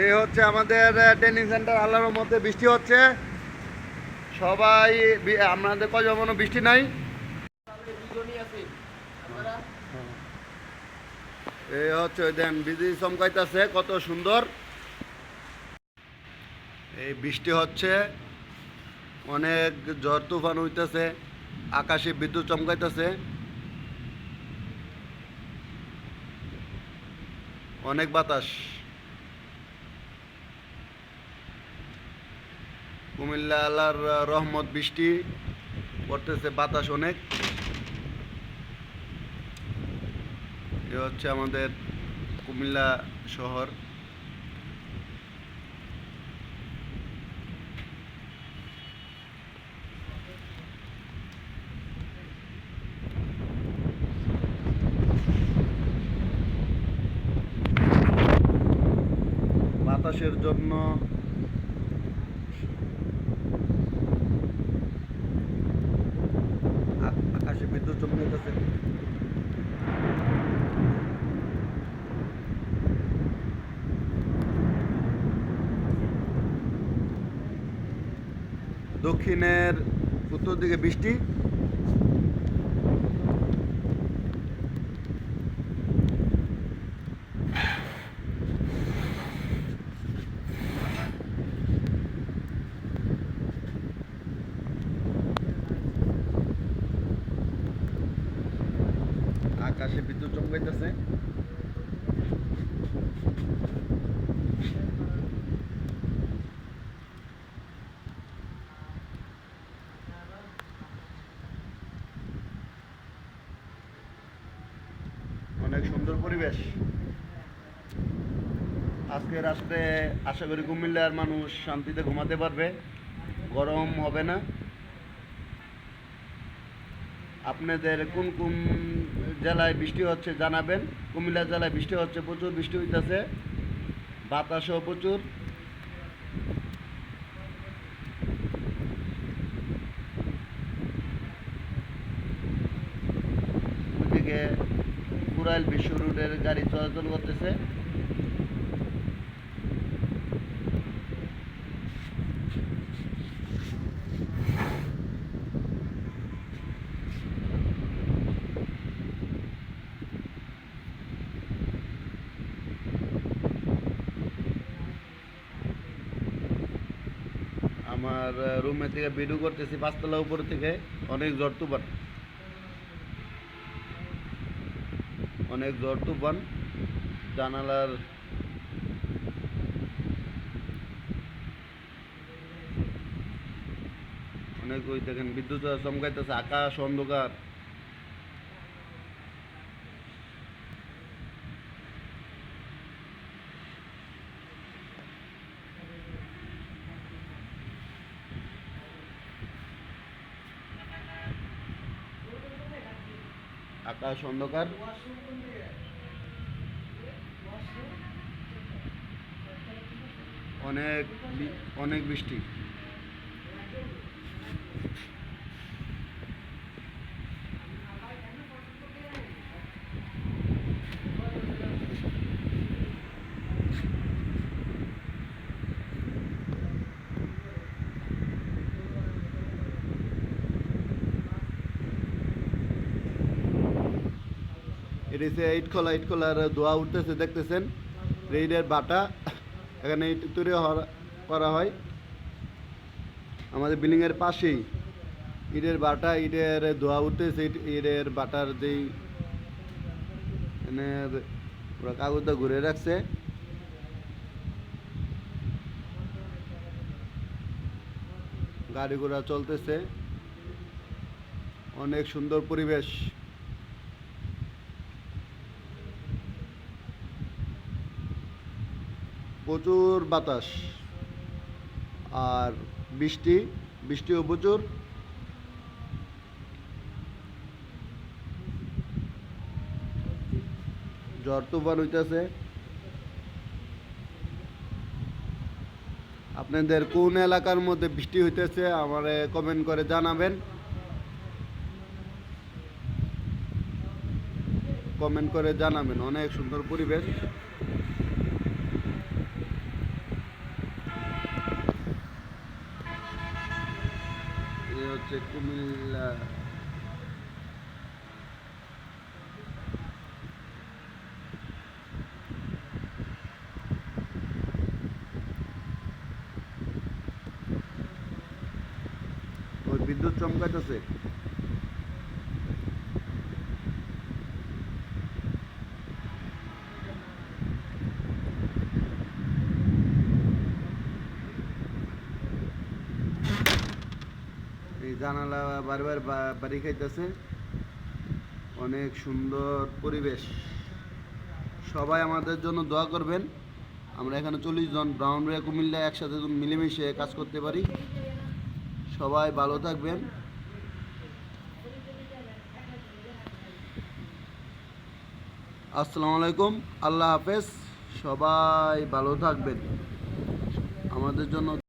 এই হচ্ছে আমাদের ট্রেনিং সেন্টার আল্লাহর মধ্যে বৃষ্টি হচ্ছে। সবাই আপনাদের কজন কোনো বৃষ্টি নাই? এই হচ্ছে, দেন বিজি চমকাইতেছে, কত সুন্দর। এই বৃষ্টি হচ্ছে, অনেক ঝড় তুফান হইতেছে, আকাশে বিদ্যুৎ চমকাইতেছে। অনেক বাতাস। কুমিল্লা আল্লাহর রহমত বৃষ্টি পড়তেছে বাতাস অনেক। এ হচ্ছে আমাদের কুমিল্লা শহর। বাতাসের জন্য আ- আকাশে দক্ষিণের উত্তর দিকে বৃষ্টি আকাশে বিদ্যুৎ চমকাইতেছে অনেক সুন্দর পরিবেশ। আজকে রাত্রে আশা করি কুমিল্লার মানুষ শান্তিতে ঘুমাতে পারবে। গরম হবে না। আপনাদের কোন কোন জেলায় বৃষ্টি হচ্ছে জানাবেন। কুমিল্লা জেলায় বৃষ্টি হচ্ছে প্রচুর, বৃষ্টি হইতেছে। বাতাসও প্রচুর। ওইদিকে কুরাইল বিশ্ব রোডের গাড়ি চলাচল করতেছে। এর থেকে ভিডিও করতেছি, পাঁচতলা উপর থেকে অনেক জ্বর তুফান। অনেক জ্বর তুফান, জানালার অনেক ওই দেখেন, বিদ্যুৎ চমকাইতেছে, আকাশ অন্ধকার। আকাশ অন্ধকার। অনেক অনেক বৃষ্টি। ইট খোলা, ইট খোলার দোয়া উঠতেছে, দেখতেছেন? রেইডের বাটা, এখানে ইট তৈরি করা হয়। আমাদের বিল্ডিংয়ের পাশেই। ইটের বাটা, ইটের ধোয়া উঠতেছে, ইট- ইটের বাটার যেই এখানে পুরো কাগজটা ঘুরে রাখছে। গাড়ি ঘোড়া চলতেছে। অনেক সুন্দর পরিবেশ। প্রচুর বাতাস। আর বৃষ্টি, বৃষ্টিও প্রচুর। ঝড় তুফান হইতেছে। আপনাদের কোন এলাকার মধ্যে বৃষ্টি হইতেছে আমার কমেন্ট করে জানাবেন। কমেন্ট করে জানাবেন, অনেক সুন্দর পরিবেশ। কুমিল্লা। ওই বিদ্যুৎ চমকাইতেছে। জানালা বারবার বাড়ি খাইতেছে। অনেক সুন্দর পরিবেশ। সবাই আমাদের জন্য দোয়া করবেন। আমরা এখানে চল্লিশ জন ব্রাউনরিয়া কুমিল্লা একসাথে মিলেমিশে কাজ করতে পারি। সবাই ভালো থাকবেন। আসসালামু আলাইকুম। আল্লাহ হাফেজ। সবাই ভালো থাকবেন। আমাদের জন্য